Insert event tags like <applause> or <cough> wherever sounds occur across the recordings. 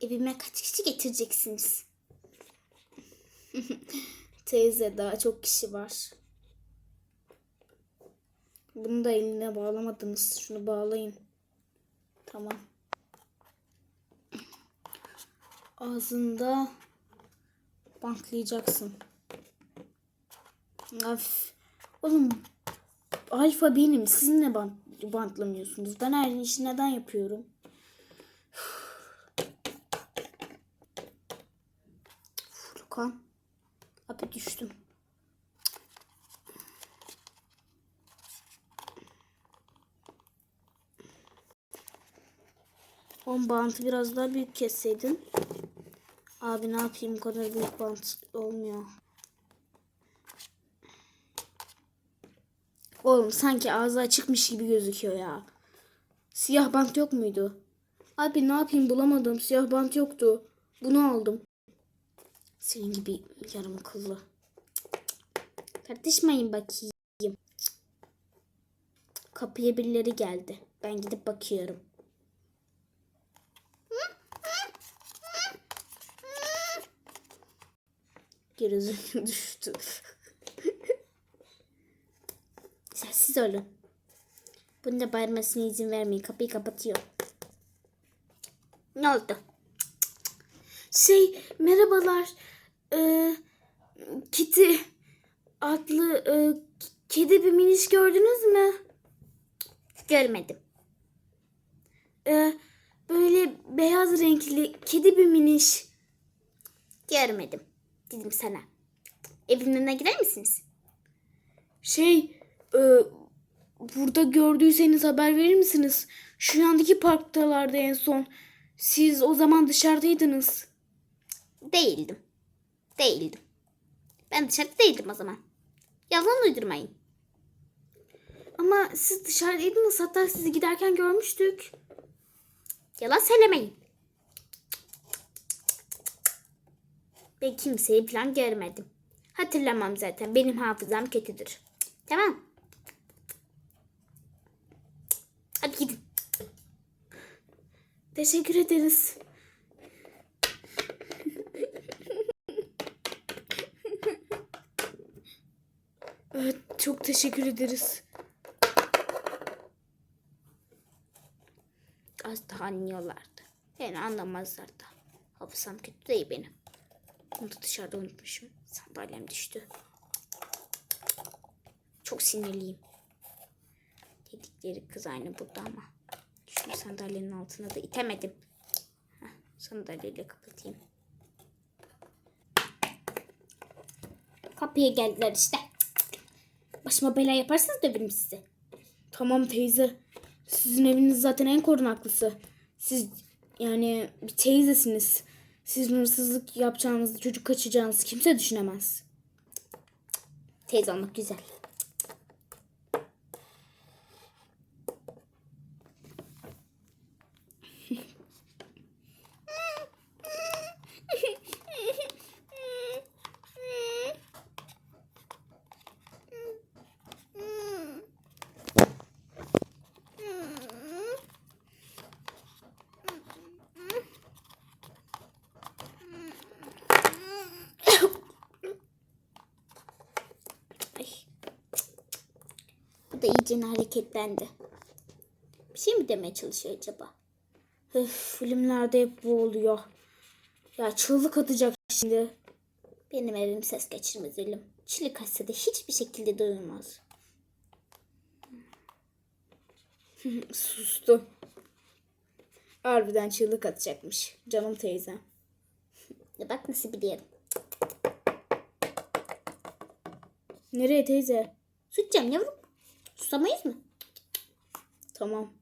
Evime kaç kişi getireceksiniz? <laughs> Teyze daha çok kişi var. Bunu da eline bağlamadınız. Şunu bağlayın. Tamam. Ağzında bantlayacaksın. Of. Oğlum alfa benim. Siz ne bant, bantlamıyorsunuz? Ben her işi neden yapıyorum? Furkan. Abi düştüm. On bantı biraz daha büyük kesseydin. Abi ne yapayım bu kadar büyük bant olmuyor. Oğlum sanki ağzı açıkmış gibi gözüküyor ya. Siyah bant yok muydu? Abi ne yapayım bulamadım. Siyah bant yoktu. Bunu aldım. Senin gibi yarım akıllı. Tartışmayın bakayım. Kapıya birileri geldi. Ben gidip bakıyorum. Gerizekalı düştü. Sessiz olun. Bunun da bağırmasına izin vermeyin. Kapıyı kapatıyor. Ne oldu? Şey merhabalar. Ee, Kitty adlı e, kedi bir miniş gördünüz mü? Görmedim. Ee, böyle beyaz renkli kedi bir miniş. Görmedim. Dedim sana. Evin önüne gider misiniz? Şey, e, burada gördüyseniz haber verir misiniz? Şu yandaki parktalardı en son. Siz o zaman dışarıdaydınız. Değildim. Değildim. Ben dışarıda değildim o zaman. Yalan uydurmayın. Ama siz dışarıdaydınız. Hatta sizi giderken görmüştük. Yalan söylemeyin. Ben kimseyi falan görmedim. Hatırlamam zaten. Benim hafızam kötüdür. Tamam. Hadi gidin. Teşekkür ederiz. Evet, çok teşekkür ederiz. Az daha anlıyorlardı. Yani anlamazlar da. Hafızam kötü değil benim. Onu da dışarıda unutmuşum. Sandalyem düştü. Çok sinirliyim. Dedikleri kız aynı burada ama. Şunu sandalyenin altına da itemedim. Heh, sandalyeyle kapatayım. Kapıya geldiler işte. Başıma bela yaparsanız döverim sizi. Tamam teyze. Sizin eviniz zaten en korunaklısı. Siz yani bir teyzesiniz. Sizin hırsızlık yapacağınızı, çocuk kaçacağınızı kimse düşünemez. Teyze olmak güzel. Da iyice hareketlendi. Bir şey mi demeye çalışıyor acaba? Öf, filmlerde hep bu oluyor. Ya çığlık atacak şimdi. Benim evim ses geçirmez elim. Çilik açsa da hiçbir şekilde duyulmaz. <laughs> Sustu. Harbiden çığlık atacakmış. Canım teyzem. Bak nasıl biliyorum. Nereye teyze? İçeceğim yavrum. Susamayız mı? Tamam.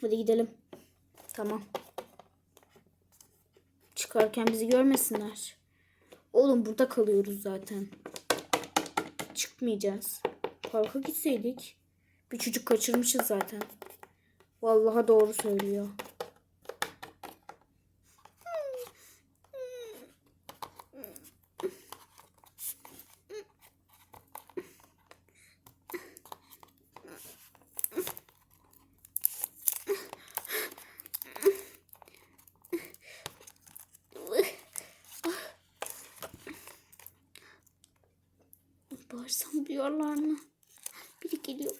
Hadi gidelim. Tamam. Çıkarken bizi görmesinler. Oğlum burada kalıyoruz zaten. Çıkmayacağız. Parka gitseydik. Bir çocuk kaçırmışız zaten. Vallahi doğru söylüyor. Bağırsam duyarlar mı? Biri geliyor.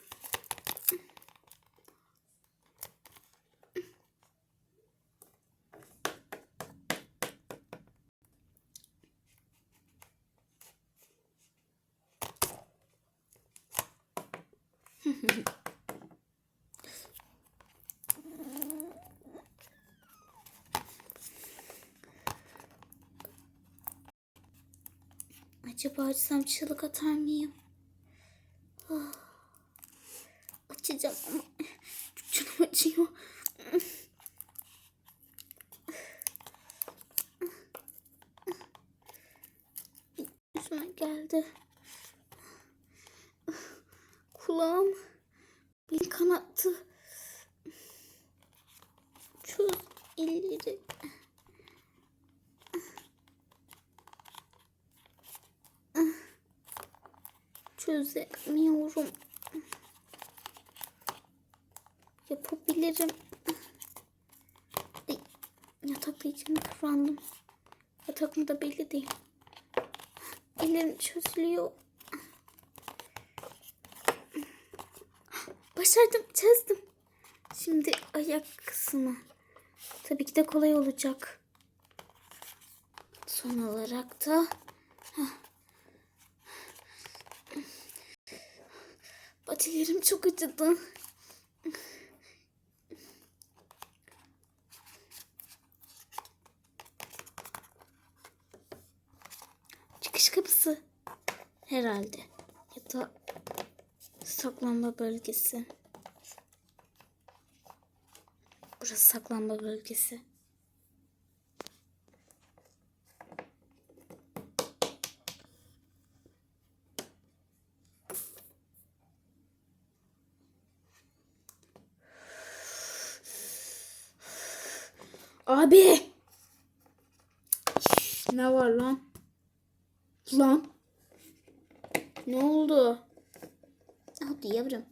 Acaba açsam çığlık atar mıyım? Ah. Açacağım ama <laughs> canım acıyor. Yüzüme geldi. Kulağım beni kanattı. Çöz elleri. Çözemiyorum. Yapabilirim. Ay, yatakta içimi kıvrandım. Yatak mı da belli değil. Ellerim çözülüyor. Başardım, çözdüm. Şimdi ayak kısmı. Tabii ki de kolay olacak. Son olarak da Patilerim çok acıdı. Çıkış kapısı. Herhalde. Ya da saklanma bölgesi. Burası saklanma bölgesi. Abi. Ne var lan? Lan. Ne oldu? Hadi yavrum.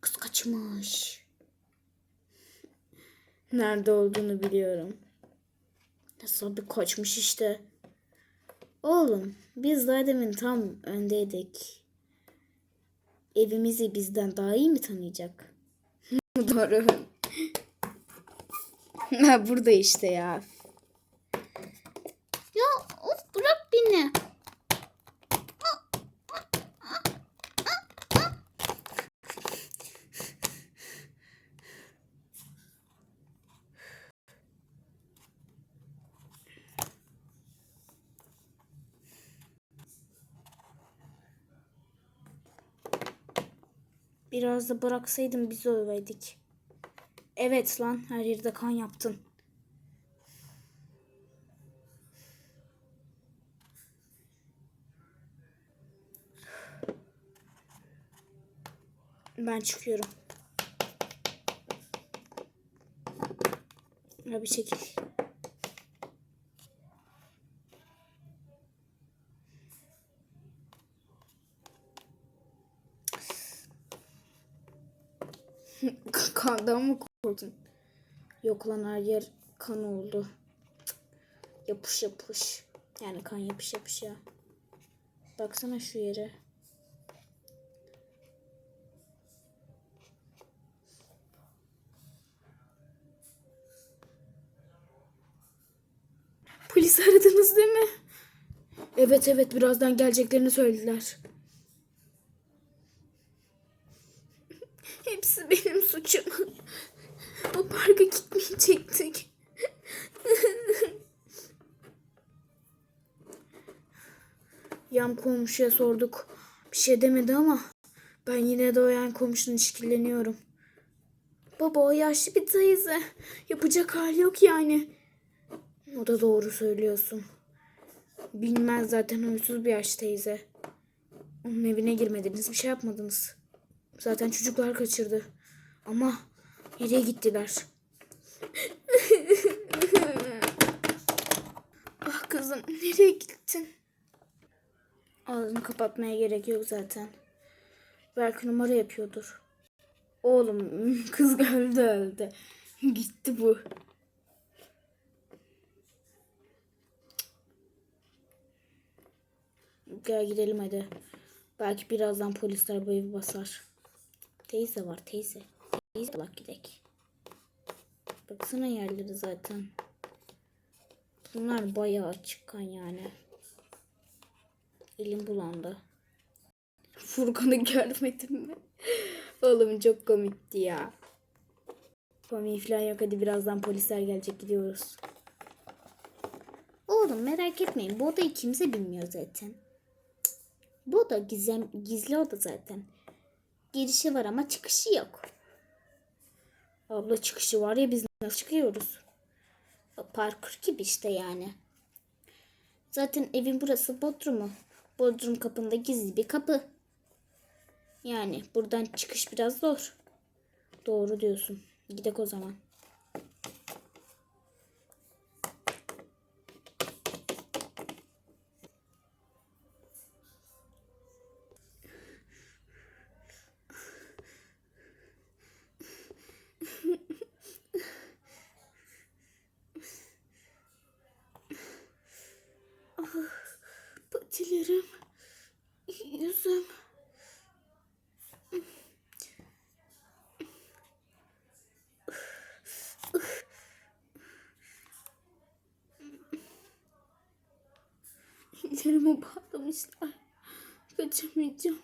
Kız kaçmış. Nerede olduğunu biliyorum. Nasıl bir kaçmış işte. Oğlum biz daha demin tam öndeydik. Evimizi bizden daha iyi mi tanıyacak? <laughs> Doğru. <laughs> Ha burada işte ya. Ya of bırak beni. Biraz da bıraksaydım bizi öveydik. Evet lan her yerde kan yaptın. Ben çıkıyorum. Ya bir çekil. <laughs> Kandan mı korktun? Yok lan her yer kan oldu. Yapış yapış. Yani kan yapış yapış ya. Baksana şu yere. Polis aradınız değil mi? Evet evet birazdan geleceklerini söylediler. <laughs> Hepsi benim suçum. O parka gitmeyecektik. Yan komşuya sorduk. Bir şey demedi ama ben yine de o yan komşunun işkilleniyorum. Baba o yaşlı bir teyze. Yapacak hal yok yani. O da doğru söylüyorsun. Bilmez zaten huysuz bir yaş teyze. Onun evine girmediniz, bir şey yapmadınız. Zaten çocuklar kaçırdı. Ama nereye gittiler? <laughs> ah kızım, nereye gittin? Ağzını kapatmaya gerek yok zaten. Belki numara yapıyordur. Oğlum <laughs> kız öldü öldü. Gitti bu. Gel gidelim hadi. Belki birazdan polisler bu evi basar. Teyze var teyze. Teyze bak gidek. Baksana yerleri zaten. Bunlar bayağı açıkkan yani. Elim bulandı. Furkan'ı <laughs> görmedim mi? Oğlum çok komikti ya. Komik falan yok hadi birazdan polisler gelecek gidiyoruz. Oğlum merak etmeyin bu odayı kimse bilmiyor zaten. Bu oda gizem, gizli oda zaten. Girişi var ama çıkışı yok. Abla çıkışı var ya biz nasıl çıkıyoruz? Parkur gibi işte yani. Zaten evin burası Bodrum'u. Bodrum kapında gizli bir kapı. Yani buradan çıkış biraz zor. Doğru diyorsun. Gidek o zaman. Ellerimi bağlamışlar. Kaçamayacağım.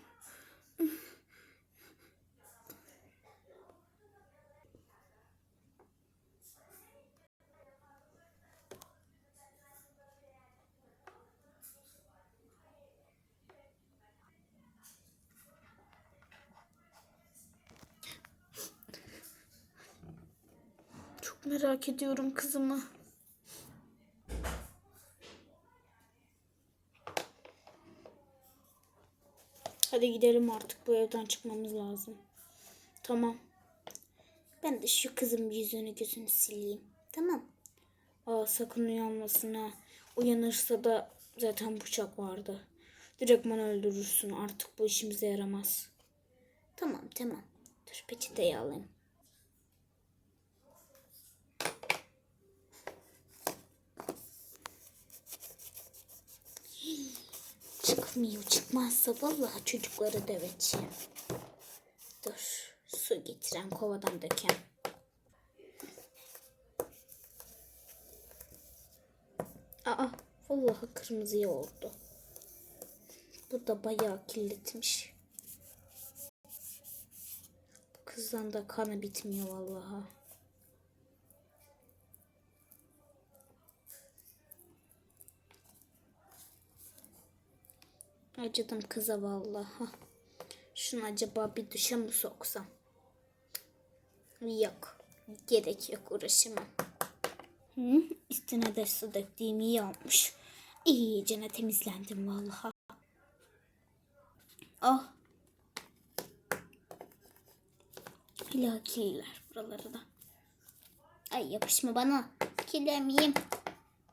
Çok merak ediyorum kızımı. Hadi gidelim artık bu evden çıkmamız lazım. Tamam. Ben de şu kızın yüzünü gözünü sileyim. Tamam. Aa sakın uyanmasın ha. Uyanırsa da zaten bıçak vardı. Direktman öldürürsün. Artık bu işimize yaramaz. Tamam tamam. Dur peçeteyi alayım. Çıkmıyor. Çıkmazsa vallahi çocukları döveceğim. Dur. Su getirem kovadan dökem. Aa vallahi kırmızıya oldu. Bu da bayağı kirletmiş. Kızdan da kanı bitmiyor vallahi. Acıdım kıza vallahi. Şunu acaba bir duşa mı soksam? Yok. Gerek yok uğraşamam. Hı, üstüne de su döktüğüm iyi olmuş. İyicene temizlendim vallahi. Ah. İlakiler buraları da. Ay yapışma bana. Kirlemeyeyim.